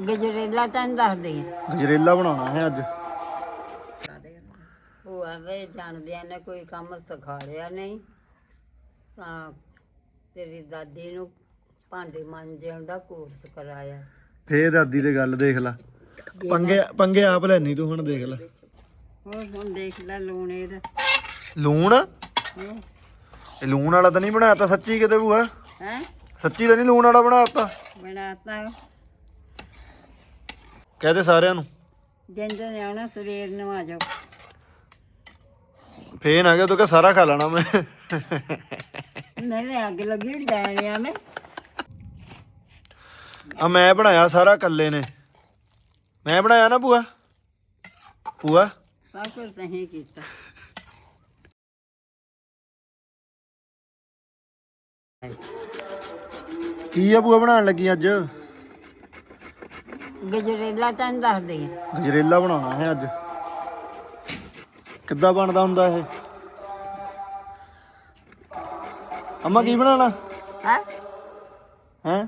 ਗਜਰੇਲਾ ਤੈਨੂੰ ਦੱਸਦੀ ਆ। ਗਜਰੇਲਾ ਬਣਾਉਣਾ ਹੈ ਅੱਜ। ਉਹ ਆਵੇ ਜਾਣਦਿਆਂ ਨੇ ਕੋਈ ਕੰਮ ਸਿਖਾਇਆ ਨਹੀਂ। ਤਾਂ ਤੇਰੀ ਦਾਦੀ ਨੂੰ ਭਾਂਡੇ ਮਾਂਜਣ ਦਾ ਕੋਰਸ ਕਰਾਇਆ। ਫੇਰ ਦਾਦੀ ਦੇ ਗੱਲ ਦੇਖ ਲੈ। ਪੰਗੇ ਪੰਗੇ ਆਪ ਲੈਣੀ ਤੂੰ ਹੁਣ ਦੇਖ ਲੈ। ਹੋਰ ਹੁਣ ਦੇਖ ਲੈ ਲੂਣ ਇਹਦਾ ਲੂਣ? ਹੈ ਇਹ ਲੂਣ ਵਾਲਾ ਤਾਂ ਨਹੀਂ ਬਣਾਤਾ ਸੱਚੀ ਕਿਤੇ ਭੂਆ ਹੈ? ਸੱਚੀ ਤਾਂ ਨਹੀਂ ਲੂਣ ਵਾਲਾ ਬਣਾਤਾ ਬਣਾਤਾ। ਕਹਦੇ ਸਾਰਿਆਂ ਨੂੰ। ਜਿੰਦੇ ਨੇ ਆਉਣਾ ਸਵੇਰ ਨੂੰ ਆ ਜਾਓ। ਫੇਰ ਨਾ ਕਿ ਤੂੰ ਕਹ ਸਾਰਾ ਖਾ ਲੈਣਾ ਮੈਂ। ਮੇਰੇ ਅੱਗ ਲੱਗੀ ਲੈਣਿਆ ਨੇ ਆ ਮੈਂ ਬਣਾਇਆ ਸਾਰਾ ਕੱਲੇ ਨੇ। ਮੈਂ ਬਣਾਇਆ ਨਾ ਭੂਆ? ਭੂਆ? ਸਭ ਕੁਝ ਤਹੀਂ ਕੀਤਾ। ਕੀ ਆ ਭੂਆ ਬਣਾਉਣ ਲੱਗੀ ਅੱਜ? ਗਜਰੇਲਾ ਤੈਨੂੰ ਦੱਸਦੀ। ਆ ਗਜਰੇਲਾ ਬਣਾਉਣਾ ਹੈ ਅੱਜ। ਕਿੱਦਾਂ ਬਣਦਾ ਹੁੰਦਾ ਇਹ? ਅੰਮਾ ਕੀ ਬਣਾਉਣਾ? ਹੈ? ਹੈ?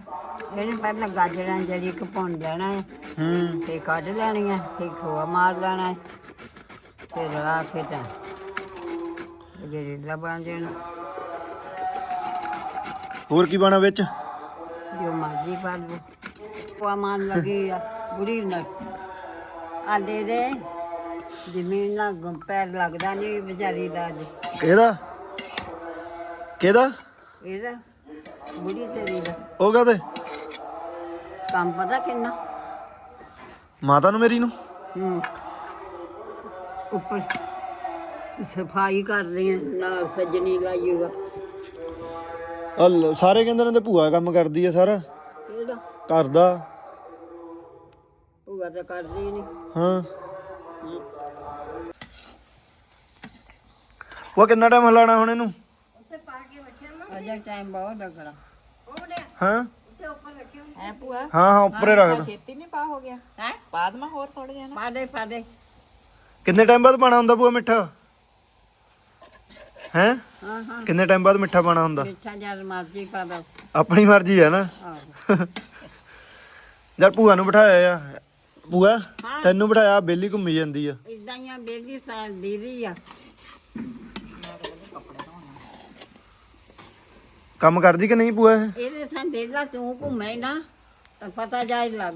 ਇਹਨੂੰ ਪਹਿਲਾਂ ਗਾਜਰਾਂ ਜਿਹੜੀ ਕਪਾਉਣ ਦੇਣਾ ਹੈ ਹੂੰ। ਤੇ ਕੱਢ ਲੈਣੀਆਂ ਤੇ ਖੋਆ ਮਾਰ ਲੈਣਾ ਹੈ ਫਿਰ ਆ ਕੇ ਤਾਂ ਗਜਰੇਲਾ ਬਣ ਜਾਣਾ। ਹੋਰ ਕੀ ਬਣਾ ਵਿੱਚ? ਜੋ ਮਰਜ਼ੀ ਪਾ ਲਓ ਖੋਆ ਮਾਰ ਲੱਗੀ ਆ। ਬੁੜੀ ਨਾਲ ਆ ਦੇ ਦੇ ਜ਼ਮੀਨ ਨਾਲ ਗੁੰ- ਪੈਰ ਲੱਗਦਾ ਨਹੀਂ ਵਿਚਾਰੀ ਦਾ ਅੱਜ। ਕਿਹਦਾ? ਕਿਹਦਾ? ਇਹਦਾ ਬੁੜੀ ਤੇਰੀ ਦਾ। ਉਹ ਕਾਹਦੇ? ਕੰਮ ਪਤਾ ਕਿੰਨਾ? ਮਾਤਾ ਨੂੰ ਮੇਰੀ ਨੂੰ? ਹੂੰ। ਉੱਪਰ ਸਫ਼ਾਈ ਕਰਦੇ ਆ ਨਾਲ ਸੱਜਣੀ ਆਹ ਲਓ, ਸਾਰੇ ਕਹਿੰਦੇ ਨੇ ਤੇ ਭੂਆ ਕੰਮ ਕਰਦੀ ਆ ਸਾਰਾ। ਇਹਦਾ ਘਰ ਦਾ। ਭੂਆ ਤਾਂ ਕਰਦੀ ਨਹੀਂ ਹਾਂ। ਉਹ ਕਿੰਨਾ ਟਾਈਮ ਹਲਾਣਾ ਹੁਣ ਇਹਨੂੰ? ਅਜੇ ਟਾਈਮ ਬਹੁਤ ਲੱਗਣਾ। ਹਾਂ। ਹੈ ਭੂਆ? ਹਾਂ ਹਾਂ ਉੱਪਰੇ ਰੱਖ ਦੋ ਛੇਤੀ ਨਹੀਂ ਪਾ ਹੋ ਗਿਆ। ਹੈ? ਬਾਅਦ ਮੈਂ ਹੋਰ ਥੋੜਾ ਜਿਹਾ ਨਾ। ਪਾਦੇ ਪਾਦੇ ਕਿੰਨੇ ਟਾਈਮ ਬਾਅਦ ਪਾਣਾ ਹੁੰਦਾ ਭੂਆ ਮਿੱਠਾ? ਹੈ? ਹਾਂ ਹਾਂ। ਕਿੰਨੇ ਟਾਈਮ ਬਾਅਦ ਮਿੱਠਾ ਪਾਣਾ ਹੁੰਦਾ? ਮਿੱਠਾ ਜਦ ਮਰਜ਼ੀ ਪਾ ਦੋ। ਆਪਣੀ ਮਰਜ਼ੀ ਹੈ ਨਾ। ਯਾਰ ਭੂਆ ਨੂੰ ਬਿਠਾਇਆ ਆ। ਭੂਆ ਤੈਨੂੰ ਬਿਠਾਇਆ ਬੇਲੀ ਘੁੰਮੀ ਜਾਂਦੀ ਆ। ਇਦਾਂ ਹੀ ਆ ਬੇਲੀ ਸਾਲ ਦੀਦੀ ਆ। ਕੰਮ ਕਰਦੀ ਕਿ ਨਹੀਂ ਇਹ? ਇਹਦੇ ਸਾਂ ਦੇਲਾ ਤੂੰ ਘੁੰਮੇ ਨਾ ਤਾਂ ਪਤਾ ਜਾਏ ਲੱਗ।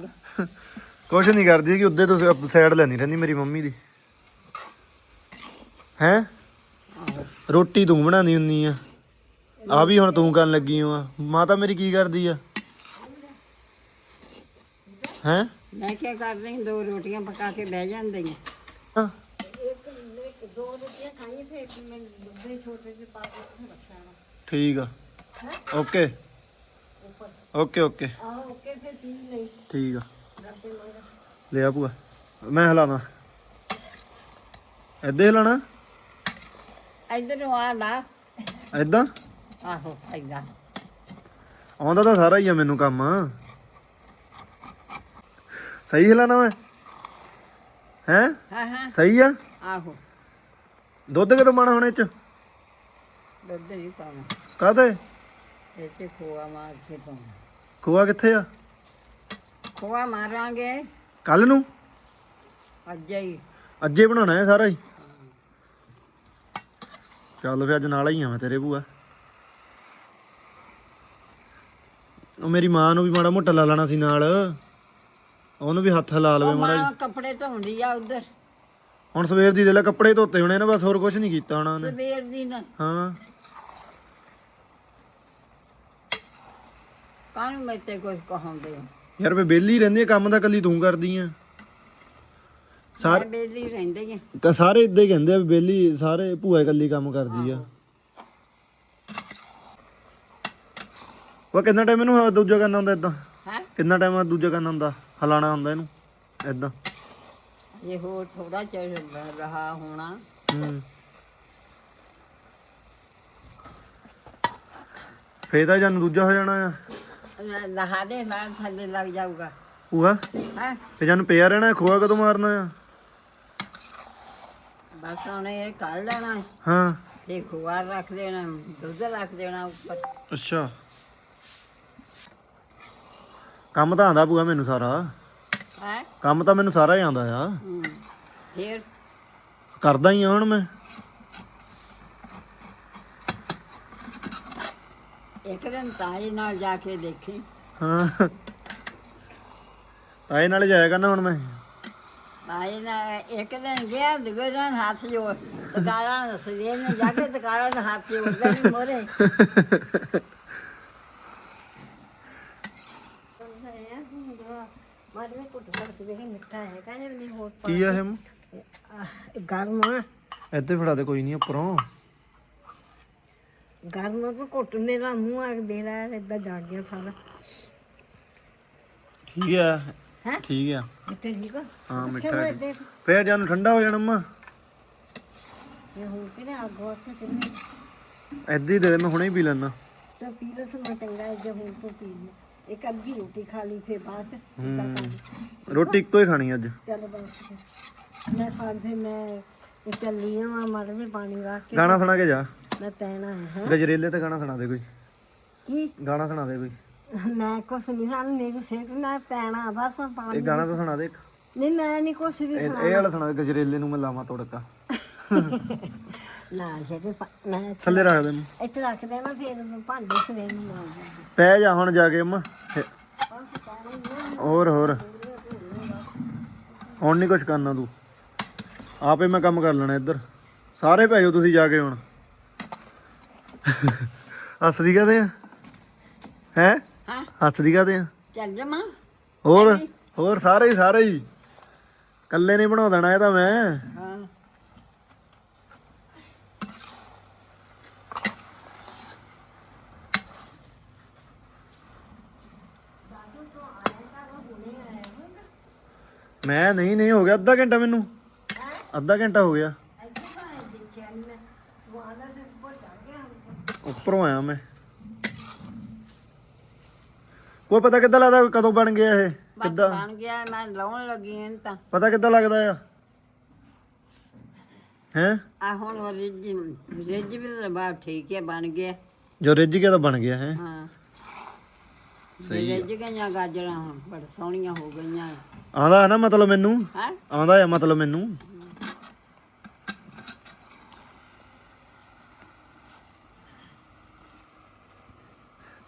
ਕੁਛ ਨਹੀਂ ਕਰਦੀ ਕਿ ਉੱਦੇ ਤੋਂ ਸਾਈਡ ਲੈਣੀ ਰਹਿੰਦੀ ਮੇਰੀ ਮੰਮੀ ਦੀ। ਹੈ? ਰੋਟੀ ਤੂੰ ਬਣਾਉਂਦੀ ਹੁੰਨੀ ਆ। ਆ ਵੀ ਹੁਣ ਤੂੰ ਕਰਨ ਲੱਗੀ ਹੋ ਆ। ਮਾਤਾ ਮੇਰੀ ਕੀ ਕਰਦੀ ਆ? ਹੈ? ਮੈਂ ਕੀ ਕਰਦੀ ਦੋ ਰੋਟੀਆਂ ਪਕਾ ਕੇ ਬਹਿ ਜਾਂਦੀ ਹਾਂ। ਠੀਕ ਆ। ਓਕੇ। Okay okay. ਠੀਕ ਆ। ਲੈ ਆ ਭੂਆ। ਮੈਂ ਹਲਾਣਾ ਹੀ ਹਲਾਣਾ? ਇਧਰੋਂ ਆ ਲਾ। ਏਦਾਂ ਆਹੋ ਏਦਾਂ ਆਉਂਦਾ ਤਾਂ ਸਾਰਾ ਹੀ ਆ ਮੈਨੂੰ ਕੰਮ। ਸਹੀ ਹਲਾਣਾ ਮੈਂ? ਹੈ? ਹਾਂ ਹਾਂ। ਸਹੀ ਆ? ਆਹੋ। ਦੁੱਧ ਕਿਦੋਂ ਪਾਣਾ ਹੁਣ ਇਹ ਚ? ਦੁੱਧ ਨਹੀਂ ਪਾਉਣਾ। ਕਾਹਤੇ ਇਹ ਤੇ ਖੋਆ ਮਾਰ ਕੇ ਪਾਉਣਾ। ਖੋਆ ਕਿੱਥੇ ਆ? ਖੋਆ ਮਾਰਾਂਗੇ। ਕੱਲ ਨੂੰ? ਅੱਜ ਹੀ। ਅੱਜੇ ਬਣਾਉਣਾ ਹੈ ਸਾਰਾ ਹੀ। ਚੱਲ ਫੇ ਅੱਜ ਨਾਲ ਹੀ ਆ ਮੈਂ ਤੇਰੇ ਭੂਆ। ਉਹ ਮੇਰੀ ਮਾਂ ਨੂੰ ਵੀ ਮਾੜਾ ਮੋਟਾ ਲਾ ਲੈਣਾ ਸੀ ਨਾਲ। ਉਹਨੂੰ ਵੀ ਹੱਥ ਲਾ ਲਵੇ ਉਹ ਮਾੜਾ ਮਾਂ ਕੱਪੜੇ ਧੋਂਦੀ ਆ ਉਧਰ। ਹੁਣ ਸਵੇਰ ਦੀ ਦੇ ਲੈ ਕੱਪੜੇ ਧੋਤੇ ਹੋਣੇ ਨੇ ਬਸ ਹੋਰ ਕੁਝ ਨਹੀਂ ਕੀਤਾ ਉਹਨਾਂ। ਨੇ ਸਵੇਰ ਦੀ ਨਾ। ਹਾਂ। ਕਾਹਨੂੰ ਮੈਤੇ ਕੁਝ ਕਹਾਉਂਦੇ ਯਾਰ ਫੇ ਬੇਲੀ ਰਹਿੰਦੀ ਆ ਕੰਮ ਤਾਂ ਕੱਲੀ ਤੂੰ ਕਰਦੀ ਆ। ਮੈਂ ਬੇਲੀ ਰਹਿੰਦੇ ਆ। ਸਾਰੇ ਇਦਾਂ ਹੀ ਕਹਿੰਦੇ ਆ ਵੀ ਬੇਲੀ ਸਾਰੇ ਭੂਆ ਇਕੱਲੀ ਕੰਮ ਕਰਦੀ ਆ। ਉਹ ਕਿੰਨਾ ਟਾਈਮ ਇਹਨੂੰ ਦੂਜਾ ਕਰਨਾ ਹੁੰਦਾ ਇਦਾਂ ਹੈ? ਕਿੰਨਾ ਟਾਈਮ ਦੂਜਾ ਕਰਨਾ ਹੁੰਦਾ? ਹਲਾਣਾ ਹੁੰਦਾ ਇਹਨੂੰ ਇਦਾਂ ਇਹ ਹੋਰ ਥੋੜਾ ਚਿਰ ਰਹਾ ਹੋਣਾ। ਹੂੰ। ਤਾਂ ਜਾਨੂੰ ਦੂਜਾ ਹੋ ਜਾਣਾ ਆ। ਲਹਾ ਦੇ ਨਾਲ ਥੱਲੇ ਲੱਗ ਜਾਊਗਾ। ਭੂਆ ਹੈ? ਫੇ ਜਾਨੂੰ ਪਿਆ ਰਹਿਣਾ ਖੋਆ ਕਦੋਂ ਮਾਰਨਾ ਆ? ਬਸ ਹੁਣ ਇਹ ਕੱਢ ਲੈਣਾ। ਹੈ, ਹਾਂ ਤੇ ਖੁਆਰ ਰੱਖ ਦੇਣਾ ਦੁੱਧ ਰੱਖ ਦੇਣਾ ਉੱਪਰ। ਅੱਛਾ। ਕੰਮ ਤਾਂ ਆਂਦਾ ਭੂਆ ਮੈਨੂੰ ਸਾਰਾ। ਹੈ? ਕੰਮ ਤਾਂ ਮੈਨੂੰ ਸਾਰਾ ਹੀ ਆਉਂਦਾ ਆ। ਫੇਰ? ਕਰਦਾ ਹੀ ਆ ਹੁਣ ਮੈਂ। ਇੱਕ ਦਿਨ ਤਾਏ ਨਾਲ ਜਾ ਕੇ ਦੇਖੀ। ਹਾਂ। ਤਾਏ ਨਾਲ ਜਾਇਆ ਕਰਨਾ ਹੁਣ ਮੈਂ। ਤਾਏ ਨਾਲ ਇੱਕ ਦਿਨ ਗਿਆ ਦੂਜੇ ਦਿਨ ਹੱਥ ਜੋੜ ਤਕਾਲਾ ਸਵੇਰ ਨੇ ਜਾ ਕੇ ਤਕਾਲਾ ਦਾ ਹੱਥ ਜੋੜਦਾ ਨਹੀਂ ਮੋਰੇ ਕੁੱਟ ਕੁੱਟ ਕੇ ਮਿੱਠਾ ਹੈ ਕਹਿੰਦੇ ਨਹੀਂ ਹੋਰ ਕੀ ਆ ਹਮ ਗਰਮ ਆ। ਇੱਥੇ ਫੜਾ ਦੇ ਕੋਈ ਨਹੀਂ ਉੱਪਰੋਂ। ਗਰਮ ਕੋ ਕੁੱਟ ਮੇਰਾ ਮੂੰਹ ਆ ਦੇ ਰਹਾ ਹੈ ਇਦਾਂ ਜਾ ਗਿਆ ਸਾਰਾ। ਠੀਕ ਆ। ਹੈਂ? ਠੀਕ ਆ। ਮਿੱਠਾ ਠੀਕ ਆ? ਹਾਂ ਮਿੱਠਾ ਚਲੋ ਹੈ। ਦੇਖ ਫੇਰ ਜਾਨੂੰ ਠੰਡਾ ਹੋ ਜਾਣਾ ਅੰਮਾ। ਇਹ ਹੋ ਕਿਹਨੇ ਅੱਗ ਵਾਸਤੇ ਕਿੰਨੇ ਏਦਾਂ ਹੀ ਦੇ ਦੇ ਮੈਂ ਹੁਣੇ ਹੀ ਪੀ ਲੈਣਾ ਤਾਂ ਪੀ ਲਸ ਮੈਂ ਚੰਗਾ ਹੈ ਜੇ ਹੁਣ ਤੋਂ ਪੀ ਲਈ ਇੱਕ ਅੱਧੀ ਰੋਟੀ ਖਾ ਲਈ ਫੇਰ ਬਾਅਦ ਏਦਾਂ ਕਰ। ਰੋਟੀ ਇੱਕੋ ਹੀ ਖਾਣੀ ਅੱਜ? ਚੱਲ ਬਸ ਫਿਰ। ਮੈਂ ਫੜ ਫੇ ਮੈਂ ਇਹ ਚੱਲੀ ਆ ਮੜ ਦੇ ਪਾਣੀ ਵਾ ਕੇ। ਗਾਣਾ ਸੁਣਾ ਕੇ ਜਾ। ਮੈਂ ਪੈਣਾ ਹੈ ਗਜਰੇਲੇ ਤੇ ਗਾਣਾ ਸੁਣਾ ਦੇ ਕੋਈ। ਕੀ? ਗਾਣਾ ਸੁਣਾ ਦੇ ਕੋਈ। ਮੈਂ ਕੁਛ ਨਹੀਂ ਸਾਨੂੰ ਮੇਰੀ ਸਿਹਤ ਮੈਂ ਪੈਣਾ ਬਸ ਮੈਂ ਇਹ ਪਾਣੀ ਗਾਣਾ ਤਾਂ ਸੁਣਾ ਦੇ ਇੱਕ। ਨਹੀਂ ਮੈਂ ਨਹੀਂ ਕੁਛ ਵੀ ਇਹ ਇਹ ਵਾਲਾ ਸੁਣਾ ਦੇ ਗਜਰੇਲੇ ਨੂੰ ਮੈਂ ਲਾਵਾਂ ਤੋੜਕਾ। ਨਾ ਜਿਹੜੇ ਮੈਂ ਥੱਲੇ ਰੱਖ ਦੇ ਮੈਂ ਇੱਥੇ ਰੱਖ ਦੇਣਾ ਫਿਰ ਮੈਂ ਭਾਂਡੇ ਸਵੇਰ ਨੂੰ ਮਾਰ ਦੂੰਗੀ ਪੈ ਜਾ ਹੁਣ ਜਾ ਕੇ ਅੰਮਾ। ਹੋਰ ਹੋਰ। ਹੁਣ ਨਹੀਂ ਕੁਝ ਕਰਨਾ ਤੂੰ। ਆਪੇ ਮੈਂ ਕੰਮ ਕਰ ਲੈਣਾ ਇੱਧਰ। ਸਾਰੇ ਪੈ ਜਾਓ ਤੁਸੀਂ ਜਾ ਕੇ ਹੁਣ। ਹੱਸਦੀ ਕਾਦੇ ਆ? ਹੈ? ਹਾਂ। ਹੱਸਦੀ ਕਾਦੇ ਆ? ਚੱਲ ਜਮਾ ਹੋਰ ਹੋਰ ਸਾਰੇ ਹੀ ਸਾਰੇ ਹੀ। ਕੱਲੇ ਨਹੀਂ ਬਣਾ ਦੇਣਾ ਇਹ ਤਾਂ ਮੈਂ। ਹਾਂ। ਮੈਂ ਨਹੀਂ ਨਹੀਂ ਹੋ ਗਿਆ ਅੱਧਾ ਘੰਟਾ ਮੈਨੂੰ। ਅੱਧਾ ਘੰਟਾ ਹੋ ਗਿਆ। ਉੱਪਰੋਂ ਆਇਆ ਮੈਂ। ਕੋਈ ਪਤਾ ਕਿੱਦਾਂ ਲੱਗਦਾ ਕਦੋਂ ਬਣ ਗਿਆ ਇਹ? ਬਸ ਕਿੱਦਾਂ? ਬਣ ਗਿਆ ਮੈਂ ਲਾਉਣ ਲੱਗੀ ਹਾਂ ਤਾਂ। ਪਤਾ ਕਿੱਦਾਂ ਲੱਗਦਾ ਆ? ਹੈ? ਆ ਹੁਣ ਰਿੱਝ ਰਿੱਝ ਵੀ ਤਾਂ ਬਾਤ ਠੀਕ ਹੈ ਬਣ ਗਿਆ। ਜੋ ਰਿੱਝ ਗਿਆ ਤਾਂ ਬਣ ਗਿਆ ਹੈ? ਹਾਂ। ਸਹੀ ਰਿੱਝ ਗਈਆਂ ਗਾਜਰਾਂ ਹੁਣ ਬੜ ਸੋਹਣੀਆਂ ਹੋ ਗਈਆਂ। ਆਉਂਦਾ ਹੈ ਨਾ ਮਤਲਬ ਮੈਨੂੰ? ਹੈ? ਆਉਂਦਾ ਹੈ ਮਤਲਬ ਮੈਨੂੰ?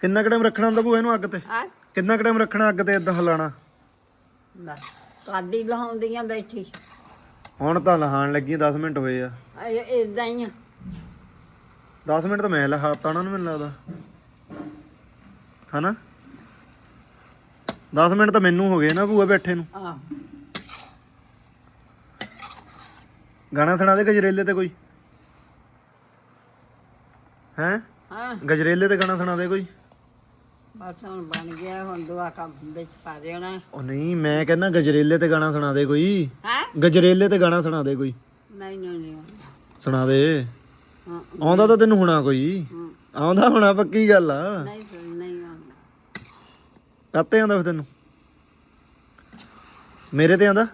ਕਿੰਨਾ ਕੁ ਟਾਈਮ ਰੱਖਣਾ ਹੁੰਦਾ ਭੂਆ ਇਹਨੂੰ ਅੱਗ ਤੇ? ਹੈ? ਕਿੰਨਾ ਕੁ ਟਾਈਮ ਰੱਖਣਾ ਅੱਗ ਤੇ ਇਦਾਂ ਹਿਲਾਣਾ ਬਸ ਕਾਦੀ ਲਹਾਉਂਦੀਆਂ ਬੈਠੀ। ਹੁਣ ਤਾਂ ਲਹਾਣ ਲੱਗੀ 10 ਮਿੰਟ ਹੋਏ ਆ। ਇਦਾਂ ਹੀ ਆ। 10 ਮਿੰਟ ਤਾਂ ਮੈਂ ਲਹਾਤਾ ਨਾ ਮੈਨੂੰ ਲੱਗਦਾ। ਹਨਾ? 10 ਮਿੰਟ ਤਾਂ ਮੈਨੂੰ ਹੋ ਗਏ ਨਾ ਭੂਆ ਬੈਠੇ ਨੂੰ। ਆਹ ਗਾਣਾ ਸੁਣਾ ਦੇ ਗਜਰੇਲੇ ਤੇ ਕੋਈ। ਹੈ? ਹਾਂ। ਗਜਰੇਲੇ ਤੇ ਗਾਣਾ ਸੁਣਾ ਦੇ ਕੋਈ। ਬਸ ਹੁਣ ਬਣ ਗਿਆ ਹੁਣ ਦੁਆ ਕੰਮ ਵਿੱਚ ਪਾ ਦੇਣਾ। ਉਹ ਨਹੀਂ ਮੈਂ ਕਹਿੰਦਾ ਗਜਰੇਲੇ ਤੇ ਗਾਣਾ ਸੁਣਾ ਦੇ ਕੋਈ। ਹੈ? ਗਜਰੇਲੇ ਤੇ ਗਾਣਾ ਸੁਣਾ ਦੇ ਕੋਈ। ਨਹੀਂ ਨਹੀਂ ਨਹੀਂ ਸੁਣਾ ਦੇ। ਹਾਂ। ਆਉਂਦਾ ਤਾਂ ਤੈਨੂੰ ਹੁਣਾ ਕੋਈ। ਆਉਂਦਾ ਹੁਣਾ ਪੱਕੀ ਗੱਲ ਆ। ਨਹੀਂ ਕੱਤੇ ਆਉਂਦਾ ਫਿਰ ਤੈਨੂੰ? ਮੇਰੇ ਤੇ ਆਉਂਦਾ?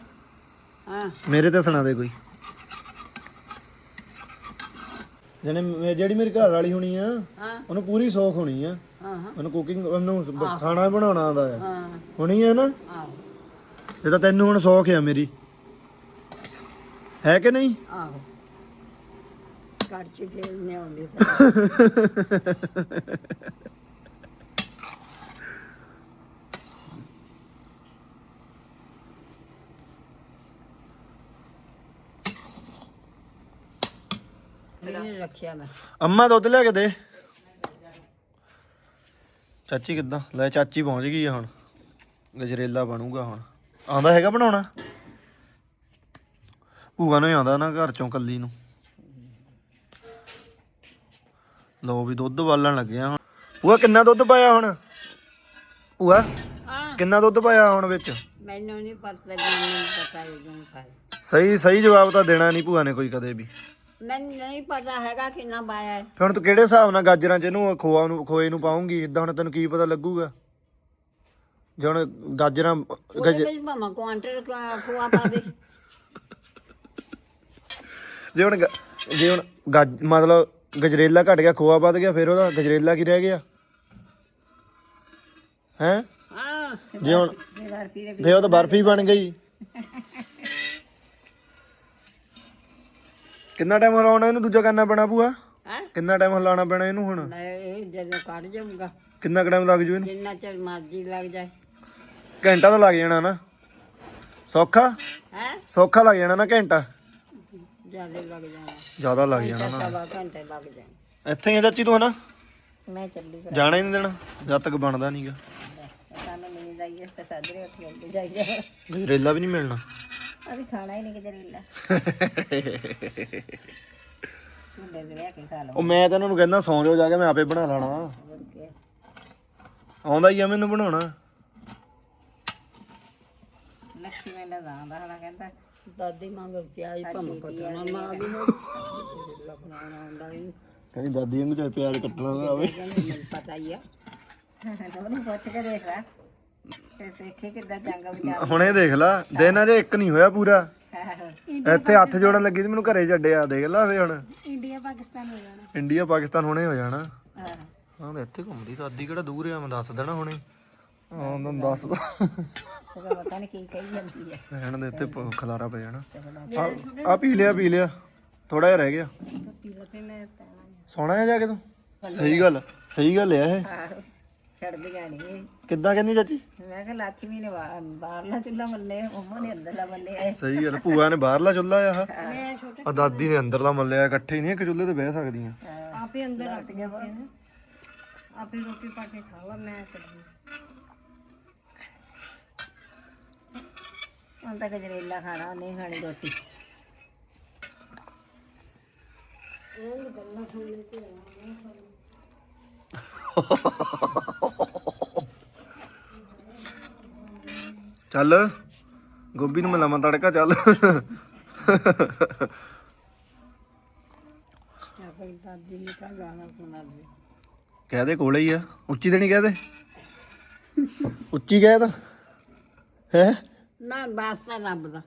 ਹਾਂ। ਮੇਰੇ ਤੇ ਸੁਣਾ ਦੇ ਕੋਈ। ਜਣੇ ਮੇ- ਜਿਹੜੀ ਮੇਰੀ ਘਰ ਵਾਲੀ ਹੋਣੀ ਆ ਹਾਂ। ਉਹਨੂੰ ਪੂਰੀ ਸੌਖ ਹੋਣੀ ਆ। ਹਾਂ ਹਾਂ। ਉਹਨੂੰ ਕੁਕਿੰਗ ਉਹਨੂੰ ਬ- ਖਾਣਾ ਬਣਾਉਣਾ ਆਉਂਦਾ ਆ। ਹਾਂ। ਹੋਣੀ ਆ ਨਾ? ਆਹੋ ਇਹ ਤਾਂ ਤੈਨੂੰ ਹੁਣ ਸੌਖ ਆ ਮੇਰੀ। ਹੈ ਕਿ ਨਹੀਂ? ਆਹੋ। ਕੜਛੀ ਫੇਰਨੇ ਆਉਂਦੀ ਇਹਨੇ ਰੱਖਿਆ ਮੈਂ। ਅੰਮਾ ਦੁੱਧ ਲਿਆ ਕੇ ਦੇ। ਚਾਚੀ ਕਿੱਦਾਂ? ਲੈ ਚਾਚੀ ਪਹੁੰਚ ਗਈ ਆ ਹੁਣ। ਗਜਰੇਲਾ ਬਣੂਗਾ ਹੁਣ। ਆਉਂਦਾ ਹੈਗਾ ਬਣਾਉਣਾ? ਭੂਆ ਨੂੰ ਹੀ ਆਉਂਦਾ ਨਾ ਘਰ ਚੋਂ ਕੱਲੀ ਨੂੰ। ਲੋ ਵੀ ਦੁੱਧ ਵਾਲਣ ਲੱਗੇ ਆ ਹੁਣ। ਭੂਆ ਕਿੰਨਾ ਦੁੱਧ ਪਾਇਆ ਹੁਣ? ਭੂਆ ਹਾਂ। ਕਿੰਨਾ ਦੁੱਧ ਪਾਇਆ ਹੁਣ ਵਿੱਚ? ਮੈਨੂੰ ਨਹੀਂ ਪਤਾ ਮੈਨੂੰ ਪਤਾ ਇਹਨੂੰ ਪਾਇਆ। ਸਹੀ ਸਹੀ ਜਵਾਬ ਤਾਂ ਦੇਣਾ ਨਹੀਂ ਭੂਆ ਨੇ ਕੋਈ ਕਦੇ ਵੀ। ਮੈਨੂੰ ਨਹੀਂ ਪਤਾ ਹੈਗਾ ਕਿੰਨਾ ਪਾਇਆ ਹੈ। ਫਿਰ ਹੁਣ ਤੂੰ ਕਿਹੜੇ ਹਿਸਾਬ ਨਾਲ ਗਾਜਰਾਂ ਚ ਇਹਨੂੰ ਖੋਆ ਨੂੰ ਖੋਏ ਨੂੰ ਪਾਉਂਗੀ? ਇਦਾਂ ਹੁਣ ਤੈਨੂੰ ਕੀ ਪਤਾ ਲੱਗੂਗਾ? ਜੇ ਹੁਣ ਗਾਜਰਾਂ ਉਹਦੇ ਵਿੱਚ ਭਾਵੇਂ ਕੁਆਂਟਲ ਖੋਆ ਪਾ ਦੇ। ਜੇ ਹੁਣ ਗ- ਜੇ ਹੁਣ ਗੱਜ ਮਤਲਬ ਗਜਰੇਲਾ ਘਟ ਗਿਆ ਖੋਆ ਵੱਧ ਗਿਆ ਫਿਰ ਉਹਦਾ ਗਜਰੇਲਾ ਕੀ ਰਹਿ ਗਿਆ? ਹੈ? ਹਾਂ। ਜੇ ਹੁਣ ਦੇ ਫੇ ਉਹ ਤਾਂ ਬਰਫੀ ਬਣ ਗਈ। ਕਿੰਨਾ ਟਾਈਮ ਹਲਾਉਣਾ ਇਹਨੂੰ? ਦੂਜਾ ਕਰਨਾ ਪੈਣਾ ਭੂਆ। ਹੈ? ਕਿੰਨਾ ਟਾਈਮ ਹਲਾਉਣਾ ਪੈਣਾ ਇਹਨੂੰ ਹੁਣ? ਮੈਂ ਇਹ ਜਦੋਂ ਕੱਢ ਜਾਊਗਾ। ਕਿੰਨਾ ਟਾਈਮ ਲੱਗ ਜੂ ਇਹਨੂੰ? ਜਿੰਨਾ ਚਿਰ ਮਰਜ਼ੀ ਲੱਗ ਜਾਏ। ਘੰਟਾ ਤਾਂ ਲੱਗ ਜਾਣਾ ਨਾ। ਸੌਖਾ? ਹੈ? ਸੌਖਾ ਲੱਗ ਜਾਣਾ ਨਾ ਘੰਟਾ? ਜ਼ਿਆਦਾ ਲੱਗ ਜਾਣਾ। ਜ਼ਿਆਦਾ ਲੱਗ ਜਾਣਾ ਨਾ। ਸਵਾ ਘੰਟੇ ਲੱਗ ਜਾਣ। ਇੱਥੇ ਹੀ ਆ ਚਾਚੀ ਤੂੰ ਹਨਾ? ਮੈਂ ਚੱਲੀ ਫਿਰ। ਜਾਣਾ ਹੀ ਨਹੀਂ ਦੇਣਾ। ਜਦ ਤੱਕ ਬਣਦਾ ਨਹੀਂਗਾ ਸਾਨੂੰ ਆਈ ਇਸ ਤੇ ਸਾਜਰੇ ਉੱਠ ਕੇ ਜਾਈਦਾ। ਗਜਰੇਲਾ ਵੀ ਨਹੀਂ ਮਿਲਣਾ। ਅਸੀਂ ਖਾਣਾ ਹੀ ਨਹੀਂ ਕਿਤੇ ਰੀਲਾ ਮੁੰਡੇ ਦੇ ਲਿਆ ਕੇ ਖਾ ਲਓ। ਉਹ ਮੈਂ ਤਾਂ ਇਹਨਾਂ ਨੂੰ ਕਹਿੰਦਾ ਸੌਂ ਜਾਓ ਜਾ ਕੇ ਮੈਂ ਆਪੇ ਬਣਾ ਲੈਣਾ। ਹੋਰ ਕੀ ਆਉਂਦਾ ਹੀ ਆ ਮੈਨੂੰ ਬਣਾਉਣਾ। ਲੱਖੀ ਮੈਂ ਲਗਾਉਂਦਾ ਹਣਾ ਕਹਿੰਦਾ। ਦਾਦੀ ਮੰਗਰ ਪਿਆਜ਼ ਭੰਮ ਕੱਟਣਾ ਮਾਂ ਵੀ ਲੱਗਣਾ ਹੁੰਦਾ ਹੀ ਕਹਿੰਦੀ ਦਾਦੀ ਵਾਂਗੂ ਚਾਹੇ ਪਿਆਜ਼ ਕੱਟਣਾ ਨਾ ਆਵੇ। ਮੈਨੂੰ ਪਤਾ ਹੀ ਆ। ਉਹਨੂੰ ਪੁੱਛ ਕੇ ਦੇਖ ਲੈ। ਤੇ ਦੇਖੀ ਕਿੱਦਾਂ ਚੰਗਾ ਵਿਚਾਰ ਹੁਣ ਇਹ ਦੇਖ ਲਾ ਦਿਨ ਅਜੇ ਇੱਕ ਨਹੀਂ ਹੋਇਆ ਪੂਰਾ। ਇੱਥੇ ਹੱਥ ਜੋੜਨ ਲੱਗੀ ਸੀ ਮੈਨੂੰ ਘਰੇ ਛੱਡਿਆ ਦੇਖ ਲਾ ਵੇ ਹੁਣ। ਇੰਡੀਆ ਪਾਕਿਸਤਾਨ ਹੋ ਜਾਣਾ। ਇੰਡੀਆ ਪਾਕਿਸਤਾਨ ਹੁਣੇ ਹੋ ਜਾਣਾ। ਹਾਂ। ਹਾਂ ਇੱਥੇ ਘੁੰਮਦੀ ਤਾਂ ਅੱਧੀ ਕਿਹੜਾ ਦੂਰ ਆ ਮੈਂ ਦੱਸ ਦੇਣਾ ਹੁਣੇ। ਹਾਂ ਤੁਹਾਨੂੰ ਦੱਸਦਾ ਤੇ ਪਤਾ ਨਹੀਂ ਕੀ ਕਹੀ ਜਾਂਦੀ ਹੈ ਰਹਿਣ ਦੇ ਇੱਥੇ ਪ- ਖਲਾਰਾ ਪੈ ਜਾਣਾ। ਆ- ਆ ਪੀ ਲਿਆ ਪੀ ਲਿਆ। ਥੋੜਾ ਜਿਹਾ ਰਹਿ ਗਿਆ। ਸੋਣਾ ਜਾ ਕੇ ਤੂੰ? ਸਹੀ ਗੱਲ ਸਹੀ ਗੱਲ ਆ ਇਹ। ਛੱਡਦੀਆਂ ਨਹੀਂ ਕਿੱਦਾਂ ਕਹਿੰਦੀ ਚਾਚੀ? ਮੈਂ ਕਿਹਾ ਲక్ష్ਮੀ ਨੇ ਬਾ- ਬਾਹਰਲਾ ਚੁੱਲਾ ਮੱਲੇ ਮੰਮਾ ਨੇ ਅੰਦਰਲਾ ਮੱਲੇ ਸਹੀ ਗੱਲ ਭੂਆ ਨੇ ਬਾਹਰਲਾ ਚੁੱਲ੍ਹਾ ਆ ਮੈਂ ਛੋਟੇ ਆ ਦਾਦੀ ਨੇ ਅੰਦਰਲਾ ਮੱਲਿਆ ਇਕੱਠੇ ਹੀ ਨਹੀਂ ਇੱਕ ਚੁੱਲ੍ਹੇ ਤੇ ਬਹਿ ਸਕਦੀਆਂ। ਆਪੇ ਅੰਦਰ ਰੱਖ ਗਿਆ ਆਪੇ ਰੋਟੀ ਪਾ ਕੇ ਖਾਵਾ ਮੈਂ ਚੱਲੀ ਹੁਣ ਤੱਕ ਗਜਰੇਲਾ ਖਾਣਾ ਨਹੀਂ ਖਾਣੀ ਰੋਟੀ। ਚੱਲ। ਗੋਭੀ ਨੂੰ ਮੈਂ ਲਾਵਾਂ ਤੜਕਾ ਚੱਲ। ਆਪਣੀ ਦਾਦੀ ਨੇ ਕਾ ਗਾਣਾ ਸੁਣਾ ਦੇ ਕਹਿ ਦੇ ਕੋਲੇ ਹੀ ਆ। ਉੱਚੀ ਤੇ ਨਹੀਂ ਕਹਿ ਦੇ? ਉੱਚੀ ਕਹਿ ਤਾਂ। ਹੈ? ਨਾ ਵਾਸਤਾ ਰੱਬ ਦਾ।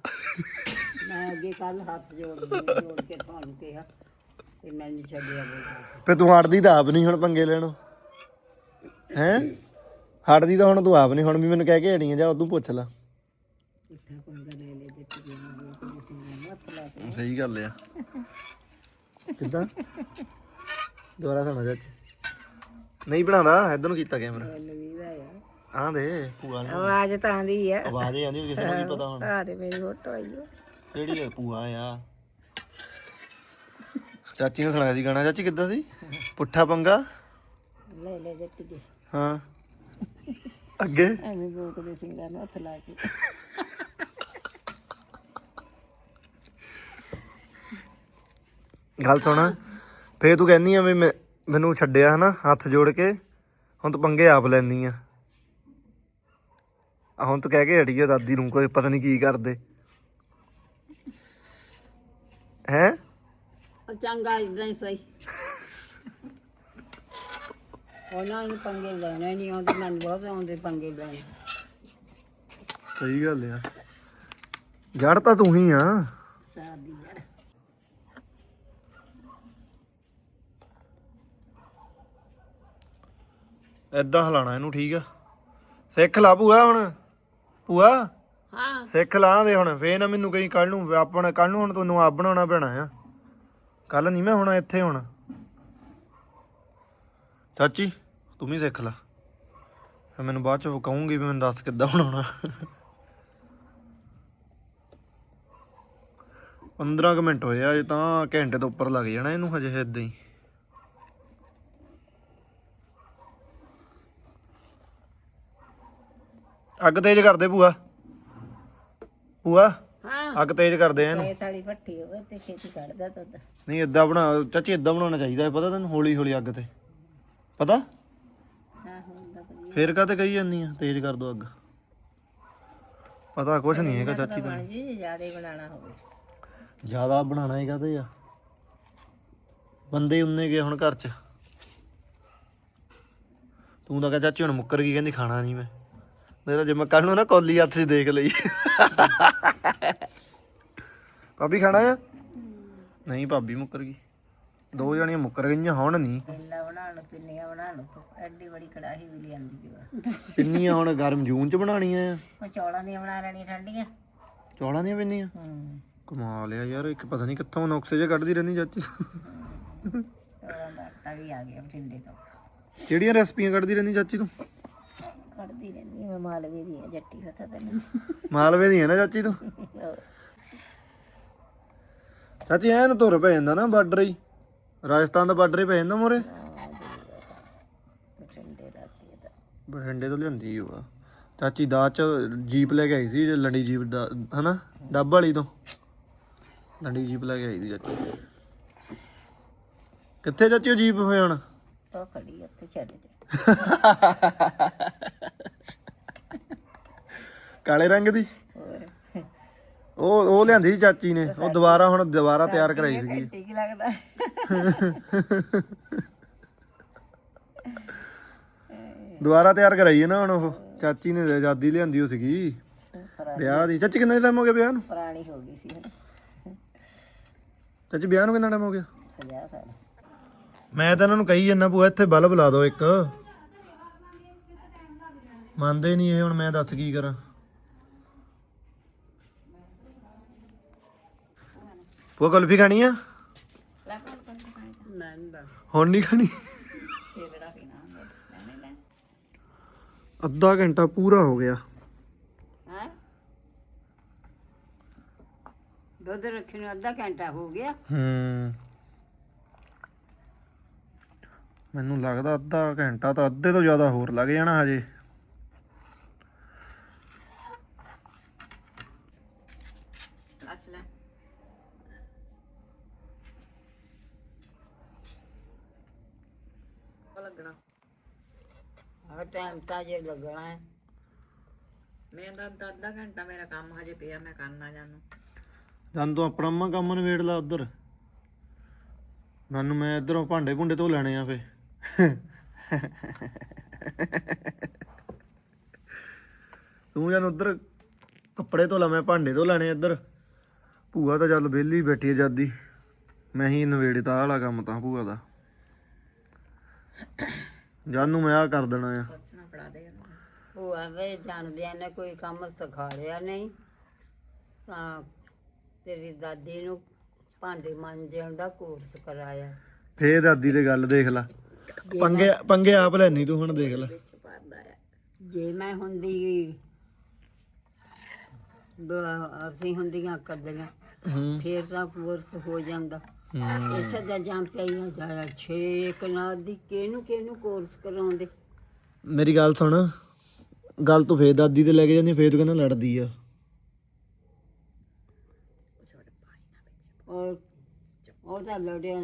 ਮੈਂ ਅੱਗੇ ਕੱਲ ਹੱਥ ਜੋੜ ਜੋੜ ਕੇ ਤੁਹਾਨੂੰ ਕਿਹਾ ਤੇ ਮੈਂ ਨਹੀਂ ਛੱਡਿਆ ਬੋਲਦਾ ਫੇ ਤੂੰ ਹਟਦੀ ਤਾਂ ਆਪ ਨਹੀਂ ਹੁਣ ਪੰਗੇ ਲੈਣੋ। ਹੈ? ਹਟਦੀ ਤਾਂ ਹੁਣ ਤੂੰ ਆਪ ਨਹੀਂ ਹੁਣ ਵੀ ਮੈਨੂੰ ਕਹਿ ਕੇ ਹਟੀ ਆ ਜਾ ਉਦੋਂ ਪੁੱਛ ਲੈ। ਇੱਥਾ ਪੰਗਾ ਲੈ ਲੈ ਤੇ ਪੀਏ ਨਾ ਮੱਤ ਲਾ ਕੇ ਸਹੀ ਗੱਲ ਆ। ਕਿੱਦਾਂ? ਦੁਬਾਰਾ ਸੁਣਾ ਜਾ ਨਹੀਂ ਬਣਾਉਂਦਾ ਇਧਰ ਨੂੰ ਕੀਤਾ ਕੈਮਰਾ ਆ ਆਂ ਦੇ ਭੂਆ ਨੂੰ ਆਵਾਜ਼ ਤਾਂ ਆਂਦੀ ਆ। ਆਵਾਜ਼ ਹੀ ਆਂਦੀ ਕਿਸੇ ਨੂੰ ਕੀ ਪਤਾ ਹੁਣ। ਆ ਤੇ ਮੇਰੀ ਫੋਟੋ ਆਈ ਆ। ਕਿਹੜੀ ਹੈ ਭੂਆ ਆ? ਚਾਚੀ ਨੇ ਸੁਣਾਇਆ ਸੀ ਗਾਣਾ। ਚਾਚੀ ਕਿੱਦਾਂ ਸੀ? ਪੁੱਠਾ ਪੰਗਾ? ਲੈ ਲੈ ਜੱਟ ਕੇ। ਹਾਂ। ਅੱਗੇ? ਐਵੇਂ ਬੋਕਦੇ ਸਿੰਘਾਂ ਨੂੰ ਹੱਥ ਲਾ ਕੇ। ਗੱਲ ਸੁਣ। ਫੇਰ ਤੂੰ ਕਹਿੰਦੀ ਆ ਵੀ ਮੈਂ- ਮੈਨੂੰ ਛੱਡਿਆ ਹਨਾ ਹੱਥ ਜੋੜ ਕੇ। ਹੁਣ ਤੂੰ ਪੰਗੇ ਆਪ ਲੈਂਦੀ ਆ। ਆ ਹੁਣ ਤੂੰ ਕਹਿ ਕੇ ਹਟੀ ਆ ਦਾਦੀ ਨੂੰ ਕੋਈ ਪਤਾ ਨਹੀਂ ਕੀ ਕਰਦੇ। ਹੈ? ਚੰਗਾ ਇਦਾਂ ਹੀ ਸਹੀ। ਉਹਨਾਂ ਨੂੰ ਪੰਗੇ ਲੈਣੇ ਨਹੀਂ ਆਉਂਦੇ ਮੈਨੂੰ ਬਹੁਤ ਆਉਂਦੇ ਪੰਗੇ ਲੈਣੇ। ਸਹੀ ਗੱਲ ਆ। ਜੜ ਤਾਂ ਤੂੰ ਹੀ ਆ। ਸਾਦੀ ਯਾਰ ਏਦਾਂ ਹਲਾਣਾ ਇਹਨੂੰ ਠੀਕ ਆ? ਸਿੱਖ ਲਾ ਭੂਆ ਹੁਣ। ਭੂਆ ਹਾਂ। ਸਿੱਖ ਲਾ ਦੇ ਹੁਣ ਫੇਰ ਨਾ ਮੈਨੂੰ ਕਹੀਂ ਕੱਲ ਨੂੰ ਆਪਣਾ ਕੱਲ ਨੂੰ ਹੁਣ ਤੈਨੂੰ ਆਪ ਬਣਾਉਣਾ ਪੈਣਾ ਆ। ਕੱਲ ਨਹੀਂ ਮੈਂ ਹੁਣ ਇੱਥੇ ਹੁਣ। ਚਾਚੀ ਤੂੰ ਵੀ ਸਿੱਖ ਲਾ। ਫਿਰ ਮੈਨੂੰ ਬਾਅਦ ਚ ਕਹੂੰਗੀ ਵੀ ਮੈਨੂੰ ਦੱਸ ਕਿੱਦਾਂ ਬਣਾਉਣਾ। 15 ਕੁ ਮਿੰਟ ਹੋਏ ਆ ਇਹ ਤਾਂ ਘੰਟੇ ਤੋਂ ਉੱਪਰ ਲੱਗ ਜਾਣਾ ਇਹਨੂੰ ਹਜੇ ਇਦਾਂ ਹੀ। ਅੱਗ ਤੇਜ਼ ਕਰ ਦੇ ਭੂਆ। ਭੂਆ ਹਾਂ। ਅੱਗ ਤੇਜ਼ ਕਰਦੇ ਆ ਇਹਨੂੰ। ਇਹ ਸਾਲੀ ਭੱਠੀ ਹੋਵੇ ਤੇ ਛੇਤੀ ਕੱਢਦਾ ਦੁੱਧ। ਨਹੀਂ ਇਦਾਂ ਬਣਾ ਚਾਚੀ ਇਦਾਂ ਬਣਾਉਣਾ ਚਾਹੀਦਾ ਹੈ ਪਤਾ ਤੈਨੂੰ? ਹੌਲੀ ਹੌਲੀ ਅੱਗ ਤੇ। ਪਤਾ? ਹਾਂ ਹੁੰਦਾ ਵਧੀਆ ਫੇਰ ਕਾਤੇ ਕਹੀ ਜਾਂਦੀ ਆ? ਤੇਜ਼ ਕਰ ਦੋ ਅੱਗ। ਪਤਾ ਕੁਛ ਨਹੀਂ ਹੈਗਾ ਚਾਚੀ ਬਣ ਜੀ ਜ਼ਿਆਦਾ ਬਣਾਉਣਾ ਹੋਵੇ। ਜ਼ਿਆਦਾ ਬਣਾਣਾ ਹੈਗਾ ਤੇ ਆ? ਬੰਦੇ ਉਨੇ ਗਏ ਹੁਣ ਘਰ ਚ। ਤੂੰ ਤਾਂ ਕਹ ਚਾਚੀ ਹੁਣ ਮੁੱਕਰ ਗਈ ਕਹਿੰਦੀ ਖਾਣਾ ਨਹੀਂ ਮੈਂ। ਮੇਰਾ ਜੇ ਮੈਂ ਕੱਲ ਨੂੰ ਨਾ ਕੌਲੀ ਹੱਥ 'ਚ ਦੇਖ ਲਈ। ਭਾਬੀ ਖਾਣਾ ਆ? ਨਹੀਂ ਭਾਬੀ ਮੁੱਕਰ ਗਈ। ਦੋ ਜਣੀਆਂ ਮੁੱਕਰ ਗਈਆਂ ਹੁਣ ਨਹੀਂ। ਪਿੰਨੀਆਂ ਬਣਾ ਲਓ ਐਡੀ ਬੜੀ ਕੜਾਹੀ ਵੀ ਲਿਆਂਦੀ ਵਾ ਪਿੰਨੀਆਂ ਹੁਣ ਗਰਮ ਜੂਨ ਚ ਬਣਾਉਣੀਆਂ ਆ? ਉਹ ਚੌਲਾਂ ਦੀਆਂ ਬਣਾ ਲੈਣੀਆਂ ਠੰਡੀਆਂ। ਚੌਲਾਂ ਦੀਆਂ ਪਿੰਨੀਆਂ? ਹੂੰ। ਕਮਾਲ ਆ ਯਾਰ ਇੱਕ ਪਤਾ ਨਹੀਂ ਕਿੱਥੋਂ ਨੁਕਸੇ ਜੇ ਕੱਢਦੀ ਰਹਿੰਦੀ ਚਾਚੀ। ਚੌਲਾਂ ਦਾ ਆਟਾ ਵੀ ਆ ਗਿਆ ਬਠਿੰਡੇ ਤੋਂ। ਕਿਹੜੀਆਂ ਰੈਸਪੀਆਂ ਕੱਢਦੀ ਰਹਿੰਦੀ ਚਾਚੀ ਤੂੰ? ਕੱਢਦੀ ਰਹਿੰਦੀ ਮੈਂ ਮਾਲਵੇ ਦੀ ਆ, ਜੱਟੀ ਹੱਥ ਤੈਨੂੰ। ਮਾਲਵੇ ਦੀ ਹੈ ਨਾ ਚਾਚੀ ਤੂੰ? ਚਾਚੀ ਐਨ ਧੁਰ ਪੈ ਜਾਂਦਾ ਨਾ ਬਾਰਡਰ ਹੀ। ਰਾਜਸਥਾਨ ਦਾ ਬਾਰਡਰ ਹੀ ਪੈ ਜਾਂਦਾ ਮੋਰੇ ਬਠਿੰਡੇ ਦਾ ਕੀ ਦਾ ਬਠਿੰਡੇ ਤੋਂ ਲਿਆਂਦੀ ਹੋਆ ਚਾਚੀ ਦਾਜ ਚ ਜੀਪ ਲੈ ਕੇ ਆਈ ਸੀ ਲੰਡੀ ਜੀਪ ਦਾ ਹਨਾ? ਡੱਬ ਵਾਲੀ ਤੋਂ। ਲੰਡੀ ਜੀਪ ਲੈ ਕੇ ਆਈ ਸੀ ਚਾਚੀ। ਕਿੱਥੇ ਚਾਚੀ ਉਹ ਜੀਪ ਹੋਏ ਹੁਣ? ਉਹ ਖੜੀ ਉੱਥੇ ਚੱਲ ਜਾ। ਕਾਲੇ ਰੰਗ ਦੀ? ਹੋਰ। ਉਹ ਉਹ ਲਿਆਂਦੀ ਸੀ ਚਾਚੀ ਨੇ। ਉਹ ਦੁਬਾਰਾ ਹੁਣ ਦੁਬਾਰਾ ਤਿਆਰ ਕਰਾਈ ਸੀਗੀ। ਠੀਕ ਲੱਗਦਾ? ਦੁਬਾਰਾ ਤਿਆਰ ਕਰਾਈ ਹੈ ਨਾ ਹੁਣ ਉਹ। ਚਾਚੀ ਨੇ ਆਜ਼ਾਦੀ ਲਿਆਂਦੀ ਉਹ ਸੀਗੀ। ਵਿਆਹ ਦੀ। ਚਾਚੀ ਕਿੰਨਾ ਟਾਈਮ ਹੋ ਗਿਆ ਵਿਆਹ ਨੂੰ? ਪੁਰਾਣੀ ਹੋ ਗਈ ਸੀ ਚਾਚੀ ਵਿਆਹ ਨੂੰ ਕਿੰਨਾ ਟਾਈਮ ਹੋ ਗਿਆ? 50 ਸਾਲ। ਮੈਂ ਤਾਂ ਇਹਨਾਂ ਨੂੰ ਕਹੀ ਜਾਂਦਾ ਭੂਆ ਇੱਥੇ ਬਲਬ ਲਾ ਦਿਓ ਇੱਕ। ਮੰਨਦੇ ਨਹੀਂ ਇਹ ਹੁਣ ਮੈਂ ਦੱਸ ਕੀ ਕਰਾਂ। ਭੂਆ ਕੁਲਫੀ ਖਾਣੀ ਆ? ਹੁਣ ਨਹੀਂ ਖਾਣੀ ਤੇਰਾ ਪੀਣਾ ਮੈਂ ਨਹੀਂ ਅੱਧਾ ਘੰਟਾ ਪੂਰਾ ਹੋ ਗਿਆ। ਹੈ? ਦੁੱਧ ਰੱਖਣ ਨੂੰ ਅੱਧਾ ਘੰਟਾ ਹੋ ਗਿਆ। ਹੂੰ। ਮੈਨੂੰ ਲੱਗਦਾ ਅੱਧਾ ਘੰਟਾ ਤਾਂ ਅੱਧੇ ਤੋਂ ਜ਼ਿਆਦਾ ਹੋਰ ਲੱਗ ਜਾਣਾ ਹਜੇ। ਲੱਚ ਲੈ। ਲੱਗਣਾ। ਹਰ ਟਾਈਮ ਤਾਂ ਜੇ ਲੱਗਣਾ ਹੈ। ਮੈਂ ਤਾਂ ਅੱਧਾ ਅੱਧਾ ਘੰਟਾ ਮੇਰਾ ਕੰਮ ਹਜੇ ਪਿਆ ਮੈਂ ਕਰਨਾ ਜਾਨੂੰ ਜਨ ਤੂੰ ਆਪਣਾ ਅੰਮਾ ਕੰਮ ਨਵੇੜ ਲਾ ਉਧਰ। ਮੈਨੂੰ ਮੈਂ ਇਧਰੋਂ ਭਾਂਡੇ ਭੁੰਡੇ ਧੋ ਲੈਣੇ ਆ ਫੇ ਤੂੰ ਜਨ ਉਧਰ ਕੱਪੜੇ ਧੋ ਲਾ ਮੈਂ ਭਾਂਡੇ ਧੋ ਲੈਣੇ ਇੱਧਰ। ਭੂਆ ਤਾਂ ਚੱਲ ਵਿਹਲੀ ਬੈਠੀ ਹੈ ਜਾਦੀ। ਮੈਂ ਹੀ ਨਵੇੜਤਾ ਆਹ ਵਾਲਾ ਕੰਮ ਤਾਂ ਭੂਆ ਦਾ। ਜਨ ਨੂੰ ਮੈਂ ਆ ਕਰ ਦੇਣਾ ਆ। ਪੜਾ ਦੇ ਉਹ ਆਵੇ ਜਾਣਦਿਆਂ ਨੇ ਕੋਈ ਕੰਮ ਸਿਖਾੜਿਆ ਨਹੀਂ। ਤਾਂ ਤੇਰੀ ਦਾਦੀ ਨੂੰ ਭਾਂਡੇ ਮਾਂਜਣ ਦਾ ਕੋਰਸ ਕਰਾਇਆ। ਫੇਰ ਦਾਦੀ ਦੇ ਗੱਲ ਦੇਖ ਲਾ। ਪੰਗੇ ਪੰਗੇ ਆਪ ਲੈਣੀ ਤੂੰ ਹੁਣ ਦੇਖ ਲੈ। ਜੇ ਮੈਂ ਹੁੰਦੀ ਬ- ਅਸੀਂ ਹੁੰਦੀਆਂ ਕਰਦੀਆਂ ਹੂੰ। ਫੇਰ ਤਾਂ ਕੋਰਸ ਹੋ ਜਾਂਦਾ। ਇੱਥੇ ਤਾਂ ਜਾਂ ਪਈਆਂ ਜਾਇਆ ਛੇ ਕਨਾਲ ਦੀ ਕਿਹਨੂੰ ਕਿਹਨੂੰ ਕੋਰਸ ਕਰਾਉਂਦੇ? ਮੇਰੀ ਗੱਲ ਸੁਣ ਗੱਲ ਤੂੰ ਫੇਰ ਦਾਦੀ ਤੇ ਲੈ ਕੇ ਜਾਂਦੀ ਫੇਰ ਤੂੰ ਕਹਿੰਦਾ ਲੜਦੀ ਆ। ਉਹ ਉਹ ਤਾਂ ਲੜਿਆ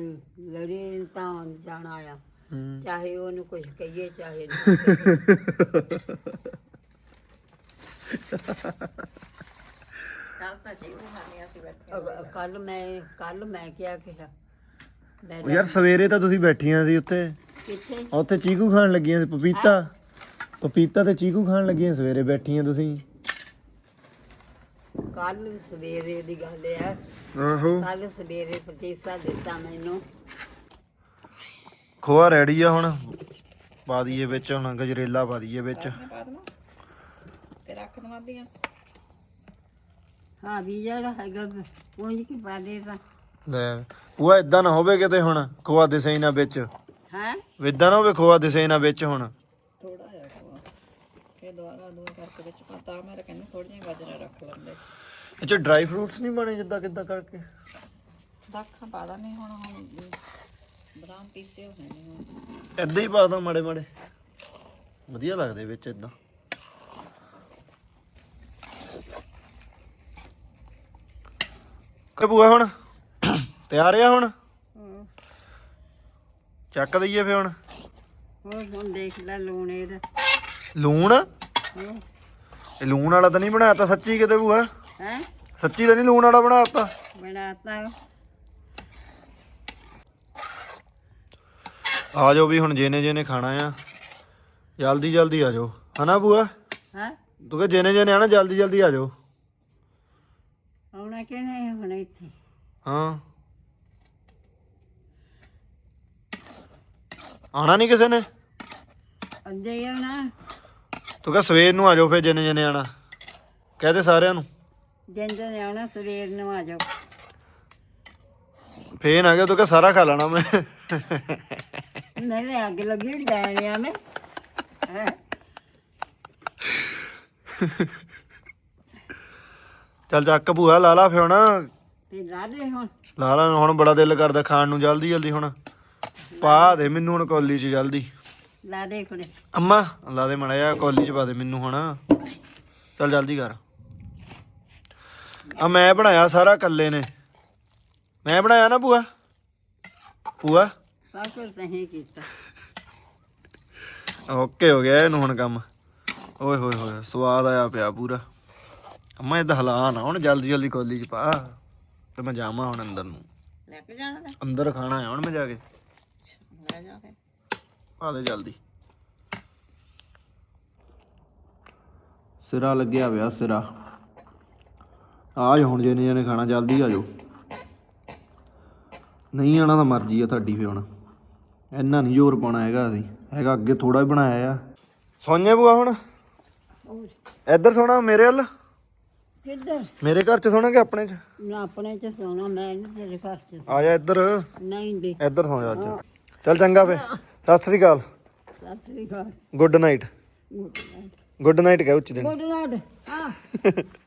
ਲੜੀ ਤਾਂ ਜਾਣਾ ਆ ਹੂੰ। ਚਾਹੇ ਉਹਨੂੰ ਕੁਝ ਕਹੀਏ ਚਾਹੇ ਨਾ ਤਾਂ ਜੀ ਉਹ ਖਾਣੇ ਅਸੀਂ ਬੈਠੇ ਕੱਲ ਮੈਂ ਕੱਲ ਮੈਂ ਕਿਹਾ ਕਿਹਾ ਮੈਂ ਉਹ ਯਾਰ ਸਵੇਰੇ ਤਾਂ ਤੁਸੀਂ ਬੈਠੀਆਂ ਸੀ ਉੱਥੇ। ਕਿੱਥੇ? ਉੱਥੇ ਚੀਕੂ ਖਾਣ ਲੱਗੀਆਂ ਸੀ ਪਪੀਤਾ। ਪਪੀਤਾ ਤੇ ਚੀਕੂ ਖਾਣ ਲੱਗੀਆਂ ਸਵੇਰੇ ਬੈਠੀਆਂ ਤੁਸੀਂ। ਕੱਲ ਸਵੇਰੇ ਦੀ ਗੱਲ ਹੈ। ਆਹੋ। ਕੱਲ ਸਵੇਰੇ ਪਤੀਸਾ ਦਿੱਤਾ ਮੈਨੂੰ। ਖੋਆ ਰੈਡੀ ਆ ਹੁਣ। ਪਾ ਦਈਏ ਵਿੱਚ ਹੁਣ ਗਜਰੇਲਾ ਪਾ ਦਈਏ ਵਿੱਚ। ਮੈਂ ਪਾ ਦਵਾਂ? ਤੇ ਰੱਖ ਦਵਾਂ ਦੀਆਂ ਹਾਂ ਵੀ ਜਿਹੜਾ ਹੈਗਾ ਪੂੰਝ ਕੇ ਪਾ ਦੇ ਤਾਂ। ਲੈ ਉਹ ਇਦਾਂ ਨਾ ਹੋਵੇ ਕਿਤੇ ਹੁਣ ਖੋਆ ਦਿਸੇ ਹੀ ਨਾ ਵਿੱਚ। ਹੈ? ਇਦਾਂ ਨਾ ਹੋਵੇ ਖੋਆ ਦਿਸੇ ਹੀ ਨਾ ਵਿੱਚ ਹੁਣ। ਥੋੜਾ ਜਿਹਾ ਖਵਾ ਇਹ ਦੁਆਰਾ ਦੁਆ ਕਰਕੇ ਵਿੱਚ ਪਤਾ ਮੈਂ ਕਹਿੰਦੀ ਥੋੜੀਆਂ ਗਾਜਰਾਂ ਰੱਖ ਲੈਂਦੇ। ਇਹ ਚ ਡਰਾਈ ਫਰੂਟਸ ਨਹੀਂ ਬਣੇ ਜਿੱਦਾਂ ਕਿੱਦਾਂ ਕਰਕੇ? ਦਾਖਾਂ ਪਾ ਦਾਂ ਨਹੀਂ ਹੁਣ ਹੁਣ ਬਦਾਮ ਪੀਸੇ ਹੋਣੇ ਨੇ ਹੁਣ। ਏਦਾਂ ਹੀ ਪਾ ਦਾਂ ਮਾੜੇ ਮਾੜੇ ਵਧੀਆ ਲੱਗਦੇ ਵਿੱਚ ਇਦਾਂ ਕਿ ਬੂਆ ਹੁਣ। ਤਿਆਰ ਆ ਹੁਣ? ਚੱਕ ਦਈਏ ਫੇ ਹੁਣ। ਹੋਰ ਹੁਣ ਦੇਖ ਲੈ ਲੂਣ ਇਹਦਾ। ਲੂਣ? ਹੂੰ। ਇਹ ਲੂਣ ਵਾਲਾ ਤਾਂ ਨਹੀਂ ਬਣਾਇਆ ਤਾਂ ਸੱਚੀ ਕਿਤੇ ਬੂਆ? ਹੈ? ਸੱਚੀ ਤਾਂ ਨਹੀਂ ਲੂਣ ਵਾਲਾ ਬਣਾਤਾ ਬਣਾਤਾ। ਆ ਜਾਓ ਵੀ ਹੁਣ ਜਿਹਨੇ ਜਿਹਨੇ ਖਾਣਾ ਆ। ਜਲਦੀ ਜਲਦੀ ਆ ਜਾਓ। ਹਨਾ ਬੂਆ? ਹੈ? ਤੂੰ ਕਿ ਜਿਹਨੇ ਜਿਹਨੇ ਆਣਾ ਜਲਦੀ ਜਲਦੀ ਆ ਜਾਓ। ਆਉਣਾ ਕਿਹਨੇ ਇੱਥੇ। ਹਾਂ। ਆਣਾ ਨਹੀਂ ਕਿਸੇ ਨੇ? ਅੱਦੇ ਆ ਨਾ ਤੂੰ ਕਹ ਸਵੇਰ ਨੂੰ ਆ ਜਾਓ ਫੇਰ ਜਿੰਨੇ ਜਿੰਨੇ ਆਣਾ ਕਹਦੇ ਸਾਰਿਆਂ ਨੂੰ। ਜਿੰਦੇ ਨੇ ਆਉਣਾ ਸਵੇਰ ਨੂੰ ਆ ਜਾਓ। ਫੇਰ ਆ ਗਿਆ ਤੂੰ ਕਹ ਸਾਰਾ ਖਾ ਲੈਣਾ ਮੈਂ। ਮੇਰੇ ਅੱਗ ਲੱਗੀ ਡੈਣਿਆ ਮੈਂ। ਹੈਂ। ਚੱਲ ਚੱਕ ਭੂਆ ਲਾ ਲਾ ਫੇ ਹੁਣ। ਤੇ ਲਾ ਦੇ ਹੁਣ। ਲਾ ਲਾ ਹੁਣ ਬੜਾ ਦਿਲ ਕਰਦਾ ਖਾਣ ਨੂੰ ਜਲਦੀ ਜਲਦੀ ਹੁਣ। ਪਾ ਦੇ ਮੈਨੂੰ ਹੁਣ ਕੌਲੀ 'ਚ ਜਲਦੀ। ਲਾ ਦੇ ਕੁੜੇ। ਅੰਮਾ ਲਾ ਦੇ ਮੜਾ ਜਾ ਕੌਲੀ 'ਚ ਪਾ ਦੇ ਮੈਨੂੰ ਹੁਣ। ਚੱਲ ਜਲਦੀ ਕਰ। ਆ ਮੈਂ ਬਣਾਇਆ ਸਾਰਾ ਕੱਲੇ ਨੇ। ਮੈਂ ਬਣਾਇਆ ਨਾ ਭੂਆ? ਭੂਆ? ਸਭ ਕੁਝ ਨਹੀਂ ਕੀਤਾ। ਓਕੇ ਹੋ ਗਿਆ ਇਹਨੂੰ ਹੁਣ ਕੰਮ। ਓਏ ਹੋਏ ਹੋਏ ਸਵਾਦ ਆਇਆ ਪਿਆ ਪੂਰਾ। ਅੰਮਾ ਇਹਦਾ ਹਲਾ ਨਾ ਹੁਣ ਜਲਦੀ ਜਲਦੀ ਕੌਲੀ 'ਚ ਪਾ। ਤੇ ਮੈਂ ਜਾਵਾਂ ਹੁਣ ਅੰਦਰ ਨੂੰ। ਲੈ ਕੇ ਜਾਣਾ ਤੇ ਅੰਦਰ ਖਾਣਾ ਹੈ ਹੁਣ ਮੈਂ ਜਾ ਕੇ। ਲੈ ਜਾ ਕੇ। ਪਾ ਦੇ ਜਲਦੀ। ਸਿਰਾ ਲੱਗਿਆ ਪਿਆ ਸਿਰਾ। ਆ ਜਾ ਹੁਣ ਜਿਹਨੇ ਜਿਹਨੇ ਖਾਣਾ ਜਲਦੀ ਆ ਜਾਓ। ਨਹੀਂ ਆਣਾ ਤਾਂ ਮਰਜ਼ੀ ਆ ਤੁਹਾਡੀ ਫੇ ਹੁਣ। ਇੰਨਾ ਨਹੀਂ ਜ਼ੋਰ ਪਾਉਣਾ ਹੈਗਾ ਅਸੀਂ। ਹੈਗਾ ਅੱਗੇ ਥੋੜਾ ਹੀ ਬਣਾਇਆ ਆ। ਸੋਨੇ ਬੂਆ ਹੁਣ। ਇੱਧਰ ਸੋਣਾ ਮੇਰੇ ਵੱਲ। ਕਿੱਧਰ? ਮੇਰੇ ਘਰ ਚ ਸੋਣਾ ਕਿ ਆਪਣੇ ਚ? ਨਾ ਆਪਣੇ ਚ ਸੋਣਾ ਮੈਂ ਨਹੀਂ ਤੇਰੇ ਘਰ ਚ ਆ ਜਾ ਇੱਧਰ। ਨਹੀਂ ਦੇ ਇੱਧਰ ਸੌ ਜਾ ਅੱਜ। ਚੱਲ ਚੰਗਾ ਫੇ। ਸਤਿ ਸ੍ਰੀ ਅਕਾਲ। ਸਤਿ ਸ੍ਰੀ ਅਕਾਲ। ਗੁੱਡ ਨਾਈਟ ਗੁੱਡ ਨਾਈਟ ਕਹਿ ਉੱਚੀ ਦਿਨ ਗੁੱਡ ਨਾਈਟ ਹਾਂ।